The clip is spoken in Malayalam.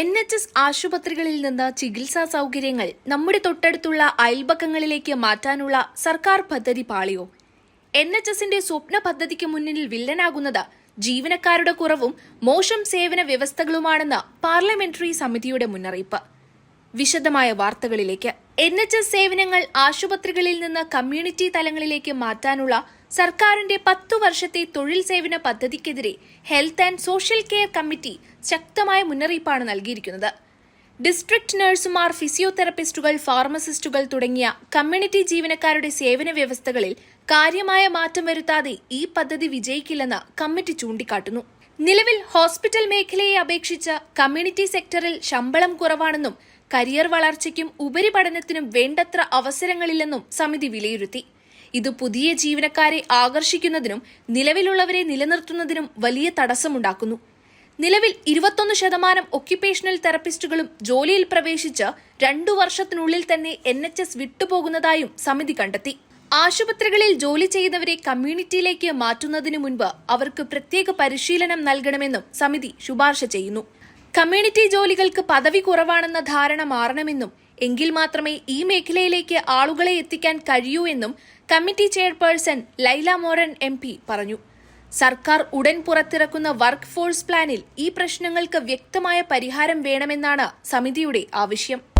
എൻ എച്ച് എസ് ആശുപത്രികളിൽ നിന്ന് ചികിത്സാ സൗകര്യങ്ങൾ നമ്മുടെ തൊട്ടടുത്തുള്ള അയൽപക്കങ്ങളിലേക്ക് മാറ്റാനുള്ള സർക്കാർ പദ്ധതി പാളിയോ? എൻ എച്ച് എസിന്റെ സ്വപ്ന പദ്ധതിക്ക് മുന്നിൽ വില്ലനാകുന്നത് ജീവനക്കാരുടെ കുറവും മോശം സേവന വ്യവസ്ഥകളുമാണെന്ന് പാർലമെന്ററി സമിതിയുടെ മുന്നറിയിപ്പ്. വിശദമായ വാർത്തകളിലേക്ക്. എൻ എച്ച് എസ് സേവനങ്ങൾ ആശുപത്രികളിൽ നിന്ന് കമ്മ്യൂണിറ്റി തലങ്ങളിലേക്ക് മാറ്റാനുള്ള സർക്കാരിന്റെ പത്തു വർഷത്തെ തൊഴിൽ സേവന പദ്ധതിക്കെതിരെ health and social care committee ശക്തമായ മുന്നറിയിപ്പാണ് നൽകിയിരിക്കുന്നത്. ഡിസ്ട്രിക്ട് നഴ്സുമാർ ഫിസിയോതെറപ്പിസ്റ്റുകൾ ഫാർമസിസ്റ്റുകൾ തുടങ്ങിയ കമ്മ്യൂണിറ്റി ജീവനക്കാരുടെ സേവന വ്യവസ്ഥകളിൽ കാര്യമായ മാറ്റം വരുത്താതെ ഈ പദ്ധതി വിജയിക്കില്ലെന്ന് കമ്മിറ്റി ചൂണ്ടിക്കാട്ടുന്നു. നിലവിൽ ഹോസ്പിറ്റൽ മേഖലയെ അപേക്ഷിച്ച് കമ്മ്യൂണിറ്റി സെക്ടറിൽ ശമ്പളം കുറവാണെന്നും കരിയർ വളർച്ചയ്ക്കും ഉപരിപഠനത്തിനും വേണ്ടത്ര അവസരങ്ങളില്ലെന്നും സമിതി വിലയിരുത്തി. ഇത് പുതിയ ജീവനക്കാരെ ആകർഷിക്കുന്നതിനും നിലവിലുള്ളവരെ നിലനിർത്തുന്നതിനും വലിയ തടസ്സമുണ്ടാക്കുന്നു. നിലവിൽ ഇരുപത്തൊന്ന് ശതമാനം ഒക്യുപേഷണൽ തെറപ്പിസ്റ്റുകളും ജോലിയിൽ പ്രവേശിച്ച് രണ്ടു വർഷത്തിനുള്ളിൽ തന്നെ എൻ എച്ച് എസ് വിട്ടുപോകുന്നതായും സമിതി കണ്ടെത്തി. ആശുപത്രികളിൽ ജോലി ചെയ്യുന്നവരെ കമ്മ്യൂണിറ്റിയിലേക്ക് മാറ്റുന്നതിനു മുൻപ് അവർക്ക് പ്രത്യേക പരിശീലനം നൽകണമെന്നും സമിതി ശുപാർശ ചെയ്യുന്നു. കമ്മ്യൂണിറ്റി ജോലികൾക്ക് പദവി കുറവാണെന്ന ധാരണ മാറണമെന്നും എങ്കിൽ മാത്രമേ ഈ മേഖലയിലേക്ക് ആളുകളെ എത്തിക്കാൻ കഴിയൂ എന്നും committee chairperson Laila Moran M പറഞ്ഞു. സർക്കാർ ഉടൻ പുറത്തിറക്കുന്ന വർക്ക് ഫോഴ്സ് പ്ലാനിൽ ഈ പ്രശ്നങ്ങൾക്ക് വ്യക്തമായ പരിഹാരം വേണമെന്നാണ് സമിതിയുടെ ആവശ്യം.